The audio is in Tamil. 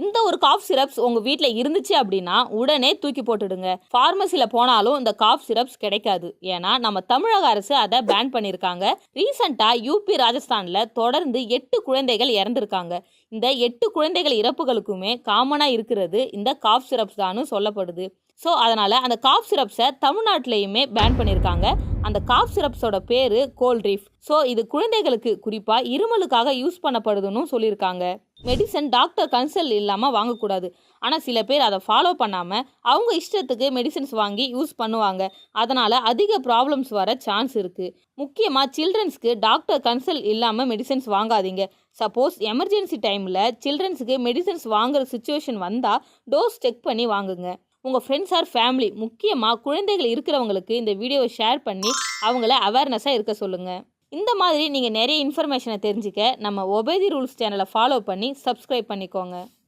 இந்த ஒரு காஃப் சிரப்ஸ் உங்கள் வீட்டில் இருந்துச்சு அப்படின்னா உடனே தூக்கி போட்டுடுங்க. ஃபார்மசியில் போனாலும் இந்த காஃப் சிரப்ஸ் கிடைக்காது. ஏன்னா நம்ம தமிழக அரசு அதை பேன் பண்ணியிருக்காங்க. ரீசெண்டாக யூபி ராஜஸ்தானில் தொடர்ந்து எட்டு குழந்தைகள் இறந்துருக்காங்க. இந்த எட்டு குழந்தைகள் இறப்புகளுக்குமே காமனாக இருக்கிறது இந்த காஃப் சிரப்ஸ் தான் சொல்லப்படுது. ஸோ அதனால் அந்த காஃப் சிரப்ஸை தமிழ்நாட்டிலையுமே பேன் பண்ணியிருக்காங்க. அந்த காஃப் சிரப்ஸோட பேர் கோல்ட்ரீஃப் ஸோ இது குழந்தைகளுக்கு குறிப்பாக இருமலுக்காக யூஸ் பண்ணப்படுதுன்னு சொல்லியிருக்காங்க. மெடிசன் டாக்டர் கன்சல்ட் இல்லாமல் வாங்கக்கூடாது. ஆனால் சில பேர் அதை ஃபாலோ பண்ணாமல் அவங்க இஷ்டத்துக்கு மெடிசன்ஸ் வாங்கி யூஸ் பண்ணுவாங்க. அதனால் அதிக ப்ராப்ளம்ஸ் வர சான்ஸ் இருக்குது முக்கியமாக சில்ட்ரன்ஸ்க்கு டாக்டர் கன்சல்ட் இல்லாமல் மெடிசன்ஸ் வாங்காதீங்க. சப்போஸ் எமர்ஜென்சி டைமில் சில்ட்ரன்ஸுக்கு மெடிசன்ஸ் வாங்குற சுச்சுவேஷன் வந்தால் டோஸ் செக் பண்ணி வாங்குங்க. உங்கள் ஃப்ரெண்ட்ஸ் ஆர் ஃபேமிலி முக்கியமாக குழந்தைகள் இருக்கிறவங்களுக்கு இந்த வீடியோவை ஷேர் பண்ணி அவங்கள அவேர்னஸாக இருக்க சொல்லுங்கள் இந்த மாதிரி நீங்கள் நிறைய இன்ஃபர்மேஷனை தெரிஞ்சுக்க நம்ம ஒபேதி ரூல்ஸ் சேனலை ஃபாலோ பண்ணி சப்ஸ்கிரைப் பண்ணிக்கோங்க.